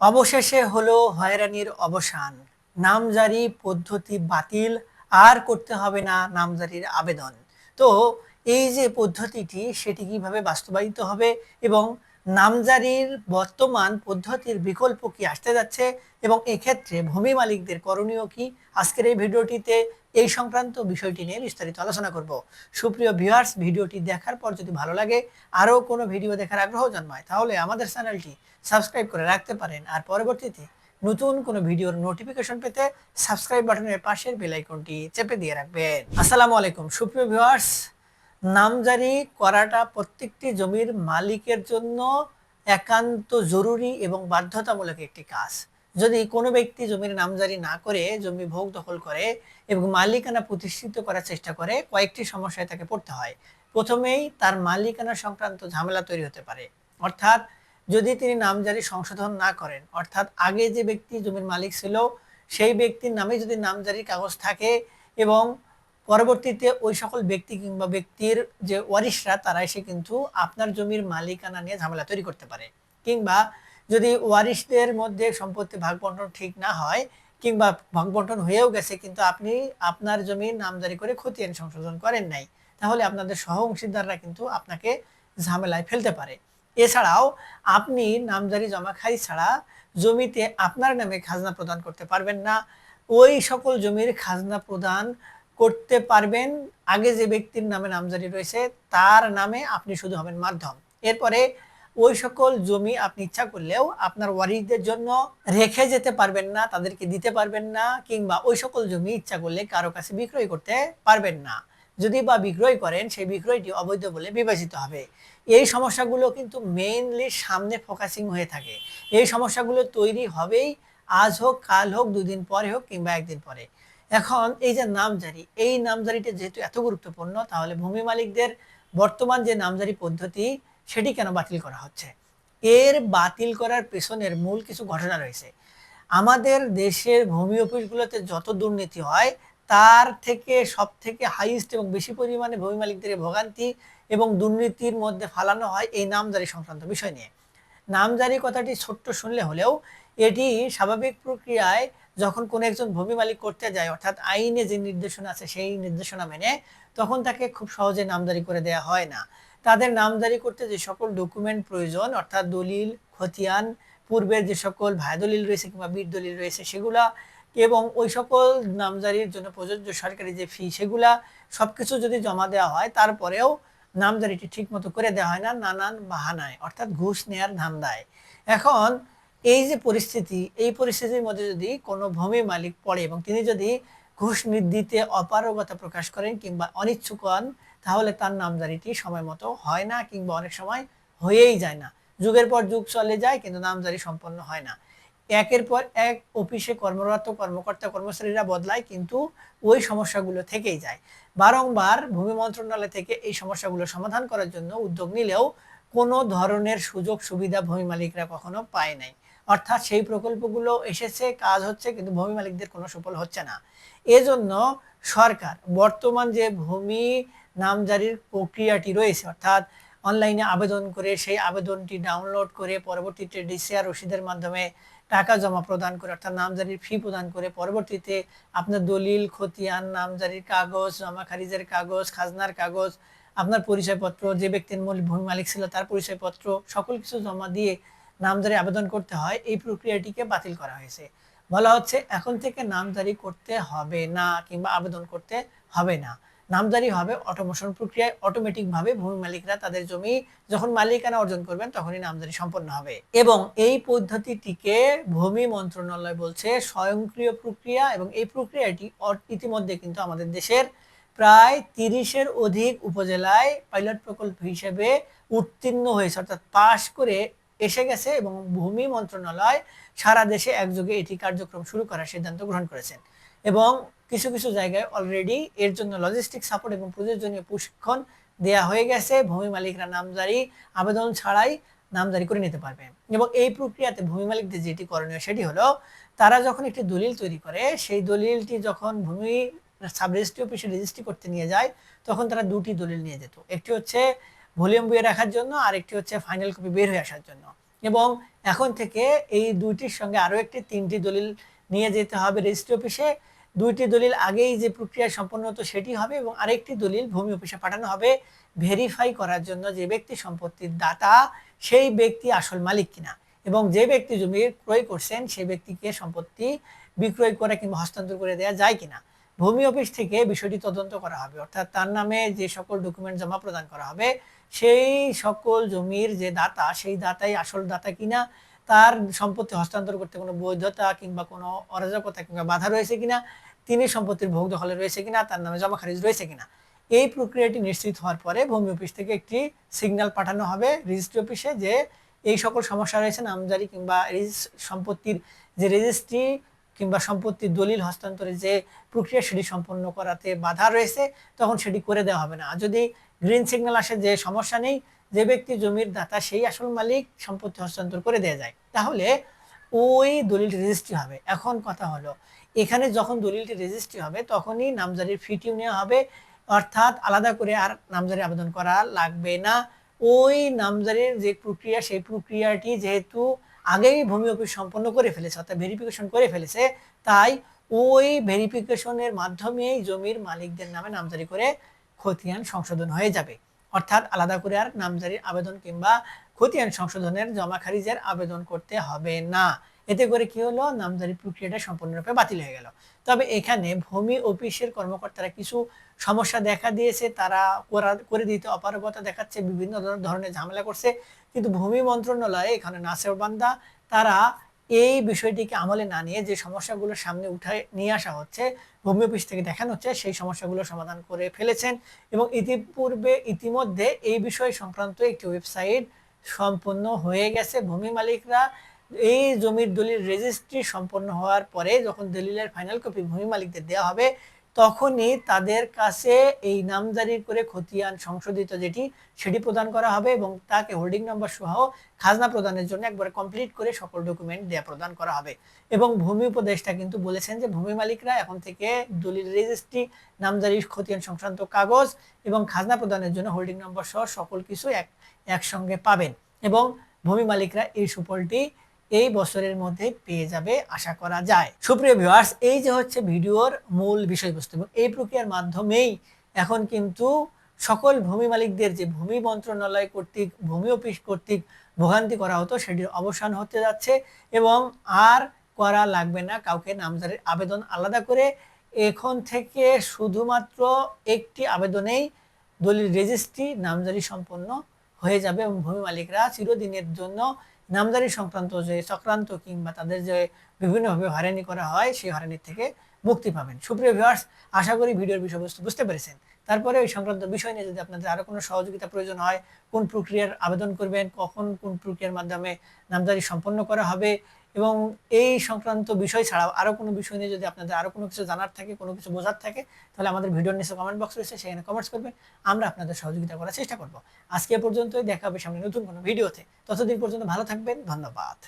অবশেষে হলো হয়রানির অবসান। নামজারি পদ্ধতি বাতিল, আর করতে হবে না নামজারির আবেদন। তো এই যে পদ্ধতিটি, সেটি কীভাবে বাস্তবায়িত হবে এবং নামজারির বর্তমান পদ্ধতির বিকল্প কি আসতে যাচ্ছে এবং এক্ষেত্রে ভূমি মালিকদের করণীয় কি? আজকের এই ভিডিওটিতে এই সংক্রান্ত বিষয়টি নিয়ে বিস্তারিত আলোচনা করব। সুপ্রিয় ভিউয়ার্স ভিডিওটি দেখার পর যদি ভালো লাগে, আরও কোনো ভিডিও দেখার আগ্রহ জন্মায়, তাহলে আমাদের চ্যানেলটি সাবস্ক্রাইব করে রাখতে পারেন। আর পরবর্তীতে নতুন কোনো ভিডিওর নোটিফিকেশন পেতে সাবস্ক্রাইব বাটনের পাশের বেল আইকনটি চেপে দিয়ে রাখবেন। আসসালামু আলাইকুম, সুপ্রিয় ভিউয়ার্স নামজারি করাটা প্রত্যেকটি জমির মালিকের জন্য একান্ত জরুরি এবং বাধ্যতামূলক একটি কাজ। যদি কোনো ব্যক্তি জমির নামজারি না করে, জমি ভোগ দখল করে এবং মালিকানা প্রতিষ্ঠিত করার চেষ্টা করে, কয়েকটি সমস্যায় তাকে পড়তে হয়। প্রথমেই তার মালিকানা সংক্রান্ত ঝামেলা তৈরি হতে পারে। অর্থাৎ যদি তিনি নামজারি সংশোধন না করেন, অর্থাৎ আগে যে ব্যক্তি জমির মালিক ছিল, সেই ব্যক্তির নামে যদি নামজারির কাগজ থাকে এবং পরবর্তীতে ওই সকল ব্যক্তি কিংবা ব্যক্তির যে ওয়ারিশরা তারা এসে কিন্তু আপনার জমির মালিকানা নিয়ে ঝামেলা তৈরি করতে পারে। কিংবা যদি ওয়ারিশদের মধ্যে সম্পত্তি ভাগ বন্টন ঠিক না হয়, কিংবা ভাগ বন্টন হয়েও গেছে কিন্তু আপনি আপনার জমির নামজারি করে ক্ষতি খতিয়ান সংশোধন করেন নাই, তাহলে আপনাদের সহ অংশীদাররা কিন্তু আপনাকে ঝামেলায় ফেলতে পারে। এছাড়াও আপনি নামজারি জমাখাই ছাড়া জমিতে আপনার নামে খাজনা প্রদান করতে পারবেন না। ওই সকল জমির খাজনা প্রদান করতে পারবেন। আগে যে ব্যক্তির নামে নামজারি রয়েছে, তার নামে আপনি শুধু হবেন মাধ্যম। এরপরে ওই সকল জমি আপনি ইচ্ছা করলেও আপনার ওয়ারিসদের জন্য রেখে যেতে পারবেন না, তাদেরকে দিতে পারবেন না, কিংবা ওই সকল জমি ইচ্ছা করলে কারও কাছে বিক্রয় করতে পারবেন না। যদি বা বিক্রয় করেন, সেই বিক্রয়টি অবৈধ বলে বিবেচিত হবে। এই সমস্যাগুলো কিন্তু মেইনলি সামনে ফোকাসিং হয়ে থাকে। এই সমস্যাগুলো তৈরি হবেই, আজ হোক, কাল হোক, দুদিন পরে হোক, কিংবা একদিন পরে। এখন এই যে নামজারি, এই নামজারিটা যেহেতু এত গুরুত্বপূর্ণ, তাহলে ভূমি মালিকদের বর্তমান যে নামজারি পদ্ধতি, সেটি কেন বাতিল করা হচ্ছে? এর বাতিল করার পেছনের মূল কিছু ঘটনা রয়েছে। আমাদের দেশের ভূমি অফিসগুলোতে যত দুর্নীতি হয়, তার থেকে সব থেকে হাইস্ট এবং বেশি পরিমাণে ভূমি মালিকদের ভোগান্তি এবং দুর্নীতির মধ্যে ফালানো হয় এই নামজারি সংক্রান্ত বিষয় নিয়ে। নামজারি কথাটি ছোট্ট শুনলে হলেও এটি স্বাভাবিক প্রক্রিয়ায় যখন কোনো একজন ভূমি মালিক করতে যায়, অর্থাৎ আইনে যে নির্দেশনা আছে, সেই নির্দেশনা মেনে তখন তাকে খুব সহজে নামজারি করে দেয়া হয় না। তাদের নামজারি করতে যে সকল ডকুমেন্ট প্রয়োজন, অর্থাৎ দলিল, খতিয়ান, পূর্বের যে সকল ভাই দলিল রয়েছে কিংবা বীর দলিল রয়েছে, সেগুলা এবং ওই সকল নামজারির জন্য প্রযোজ্য সরকারি যে ফি সেগুলা সবকিছু যদি জমা দেওয়া হয়, তারপরেও নামজারিটি ঠিক মতো করে দেওয়া হয় না, নানান বাহানায়, অর্থাৎ ঘুষ নেয়ার ধান্দায়। এখন এই যে পরিস্থিতি, এই পরিস্থিতির মধ্যে যদি কোনো ভূমি মালিক পড়ে এবং তিনি যদি ঘুষ দিতে অপারগতা প্রকাশ করেন কিংবা অনিচ্ছুক হন, তাহলে তার নামজারিটি সময় মতো হয় না কিংবা অনেক সময় হয়েই যায় না। যুগের পর যুগ চলে যায় কিন্তু নামজারি সম্পন্ন হয় না। একের পর এক অফিসে কর্মরত কর্মকর্তা কর্মচারীরা বদলায় কিন্তু ওই সমস্যাগুলো থেকেই যায়। বারংবার ভূমি মন্ত্রণালয় থেকে এই সমস্যাগুলো সমাধান করার জন্য উদ্যোগ নিলেও কোনো ধরনের সুযোগ সুবিধা ভূমি মালিকরা কখনো পায় নাই। অর্থাৎ সেই প্রকল্পগুলো এসেছে, কাজ হচ্ছে, কিন্তু ভূমি মালিকদের কোনো সুফল হচ্ছে না। এজন্য সরকার বর্তমান যে ভূমি নামজারির প্রক্রিয়াটি রয়েছে, অর্থাৎ অনলাইনে আবেদন করে সেই আবেদনটি ডাউনলোড করে পরবর্তীতে ডিসিআর রসিদের মাধ্যমে টাকা জমা প্রদান করে, অর্থাৎ নামজারির ফি প্রদান করে, পরবর্তীতে আপনার দলিল, খতিয়ান, নামজারির কাগজ জমা খারিজের কাগজ, খাজনার কাগজ, আপনার পরিচয়পত্র, যে ব্যক্তির মূল ভূমি মালিক ছিল তার পরিচয়পত্র, সকল কিছু জমা দিয়ে নামজারি আবেদন করতে হয়, এই প্রক্রিয়াটিকে বাতিল করা হয়েছে। বলা হচ্ছে, এখন থেকে নামজারি করতে হবে না কিংবা আবেদন করতে হবে না। নামজারি হবে অটোমেশন প্রক্রিয়ায় অটোমেটিক ভাবে ভূমি মালিকরা তাদের জমি যখন মালিকানা অর্জন করবেন, তখনই নামজারি সম্পন্ন হবে। এবং এই পদ্ধতিটিকে ভূমি মন্ত্রণালয় বলছে স্বয়ংক্রিয় প্রক্রিয়া এবং এই প্রক্রিয়াটি ইতিমধ্যে কিন্তু আমাদের দেশের প্রায় তিরিশের অধিক উপজেলায় পাইলট প্রকল্প হিসেবে উত্তীর্ণ হয়েছে। অর্থাৎ পাশ করে এসে গেছে এবং ভূমি মন্ত্রণালয় সারা দেশে একযোগে এটি কার্যক্রম শুরু করার সিদ্ধান্ত গ্রহণ করেছেন। এবং কিছু কিছু জায়গায় অলরেডি এর জন্য লজিস্টিক সাপোর্ট এবং প্রয়োজনীয় প্রশিক্ষণ দেয়া হয়ে গেছে। ভূমি মালিকরা নামজারি, আবেদন ছাড়াই নামজারি করে নিতে পারবে। এবং এই প্রক্রিয়াতে ভূমি মালিকদের যেটি করণীয় সেটি হলো, তারা যখন একটি দলিল তৈরি করে, সেই দলিলটি যখন ভূমি সাব রেজিস্ট্রি অফিসে রেজিস্ট্রি করতে নিয়ে যায়, তখন তারা দুটি দলিল নিয়ে যেত। একটি হচ্ছে ভলিউম বইয়ে রাখার জন্য আর একটি হচ্ছে ফাইনাল কপি বের হয়ে আসার জন্য। এবং এখন থেকে এই দুইটির সঙ্গে আরও একটি, তিনটি দলিল নিয়ে যেতে হবে রেজিস্ট্রি অফিসে দুইটি দলিল আগেই যে প্রক্রিয়া সম্পন্ন হতো সেটি হবে এবং আরেকটি দলিল ভূমি অফিসে পাঠানো হবে ভেরিফাই করার জন্য যে ব্যক্তি সম্পত্তির দাতা, সেই ব্যক্তি আসল মালিক কিনা। এবং যে ব্যক্তি জমি ক্রয় করছেন সেই ব্যক্তিকে সম্পত্তি বিক্রয় করে কিংবা হস্তান্তর করে দেওয়া যায় কিনা। ভূমি অফিস থেকে বিষয়টি তদন্ত করা হবে। অর্থাৎ তার নামে যে সকল ডকুমেন্ট জমা প্রদান করা হবে সেই সকল জমির যে দাতা, সেই দাতাই আসল দাতা কিনা, তার সম্পত্তি হস্তান্তর করতে কোনো বৈধতা কিংবা কোনো অরাজকতা কিংবা বাধা রয়েছে কিনা, তিনি সম্পত্তির ভোগ দখলে রয়েছে কিনা, তার নামে জমা খারিজ রয়েছে কিনা, এই প্রক্রিয়াটি নিশ্চিত হওয়ার পরে ভূমি অফিস থেকে একটি সিগন্যাল পাঠানো হবে রেজিস্ট্রি অফিসে যে এই সকল সমস্যা রয়েছে, নামজারি কিংবা সম্পত্তির যে রেজিস্ট্রি কিংবা সম্পত্তির দলিল হস্তান্তরের যে প্রক্রিয়া সেটি সম্পন্ন করাতে বাধা রয়েছে, তখন সেটি করে দেওয়া হবে না। যদি গ্রিন সিগন্যাল আসে যে সমস্যা নেই, যে ব্যক্তি জমির দাতা সেই আসল মালিক সম্পত্তি হস্তান্তর করে দেওয়া যায়। তাহলে ওই দলিলটি রেজিস্ট্রি হবে। এখন কথা হলো, এখানে যখন দলিলটি রেজিস্ট্রি হবে, তখনই নামজারির ফিটিও নেওয়া হবে। অর্থাৎ আলাদা করে আর নামজারি আবেদন করা লাগবে না। ওই নামজারির যে প্রক্রিয়া, সেই প্রক্রিয়াটি যেহেতু আগেই ভূমি অফিস সম্পন্ন করে ফেলেছে, অর্থাৎ ভেরিফিকেশন করে ফেলেছে। তাই ওই ভেরিফিকেশনের মাধ্যমেই জমির মালিকদের নামে নামজারি করে খতিয়ান সংশোধন হয়ে যাবে। অর্থাৎ আলাদা করে আর নামজারির আবেদন কিংবা খতিয়ান সংশোধনের জমা খারিজের আবেদন করতে হবে না। এতে করে কি হলো? নামজারি প্রক্রিয়াটা সম্পূর্ণরূপে বাতিল হয়ে গেল। তবে এখানে ভূমি অফিসের কর্মকর্তারা কিছু সমস্যা দেখা দিয়েছে, তারা করে দিতে অপারগতা দেখাচ্ছে, বিভিন্ন ধর- ধরনের ঝামেলা করছে। কিন্তু ভূমি মন্ত্রণালয়ে এখানে নাসের বান্দা, তারা এই বিষয়টিকে আমলে না নিয়ে যে সমস্যাগুলো সামনে উঠায় নিয়ে আসা হচ্ছে, ভূমি অফিস থেকে দেখানো হচ্ছে, সেই সমস্যাগুলো সমাধান করে ফেলেছেন এবং ইতিপূর্বে, ইতিমধ্যে এই বিষয় সংক্রান্ত একটি ওয়েবসাইট সম্পন্ন হয়ে গেছে। ভূমি মালিকরা এই জমির দলিল রেজিস্ট্রি সম্পন্ন হওয়ার পরে যখন দলিলের ফাইনাল কপি ভূমি মালিকদের দেওয়া হবে, তখনই তাদের কাছে এই নামজারি করে খতিয়ান সংশোধিত যেটি, সেটি প্রদান করা হবে এবং তাকে হোল্ডিং নম্বর সহ খাজনা প্রদানের জন্য একবার কমপ্লিট করে সকল ডকুমেন্ট দেয়া প্রদান করা হবে। এবং ভূমি উপদেষ্টা কিন্তু বলেছেন যে ভূমি মালিকরা এখন থেকে দলিল রেজিস্ট্রি নামজারি খতিয়ান সংক্রান্ত কাগজ এবং খাজনা প্রদানের জন্য হোল্ডিং নম্বর সহ সকল কিছু এক, একসঙ্গে পাবেন। এবং ভূমি মালিকরা এই সুফলটি এই বছরের মধ্যে পেয়ে যাবে, আশা করা যায়। সুপ্রিয় ভিউয়ার্স এই যে হচ্ছে ভিডিওর মূল বিষয়বস্তু এবং এই প্রক্রিয়ার মাধ্যমেই এখন কিন্তু সকল ভূমি মালিকদের যে ভূমি মন্ত্রণালয় কর্তৃক, ভূমি অফিস কর্তৃক ভোগান্তি করা হতো, সেটির অবসান হতে যাচ্ছে এবং আর করা লাগবে না। কাউকে নামজারির আবেদন আলাদা করে এখন থেকে শুধুমাত্র একটি আবেদনেই দলিল রেজিস্ট্রি নামজারি সম্পন্ন হয়ে যাবে এবং ভূমি মালিকরা চিরদিনের জন্য নামদারি সংক্রান্ত যে চক্রান্ত কিংবা তাদের যে বিভিন্নভাবে হয়রানি করা হয়, সেই হয়রানির থেকে মুক্তি পাবেন। সুপ্রিয় ভিউয়ার্স আশা করি ভিডিওর বিষয়বস্তু বুঝতে পেরেছেন। তারপরে ওই সংক্রান্ত বিষয় নিয়ে যদি আপনাদের আরও কোনো সহযোগিতা প্রয়োজন হয়, কোন প্রক্রিয়ার আবেদন করবেন, কখন কোন প্রক্রিয়ার মাধ্যমে নামদারি সম্পন্ন করা হবে এবং এই সংক্রান্ত বিষয় ছাড়াও আরও কোনো বিষয় নিয়ে যদি আপনাদের আরও কোনো কিছু জানার থাকে, কোনো কিছু বোঝার থাকে, তাহলে আমাদের ভিডিওর নিচে কমেন্ট বক্স রয়েছে, সেখানে কমেন্টস করবেন আমরা আপনাদের সহযোগিতা করার চেষ্টা করব। আজকে পর্যন্তই, দেখা হবে সামনে নতুন কোনো ভিডিওতে। ততদিন পর্যন্ত ভালো থাকবেন, ধন্যবাদ।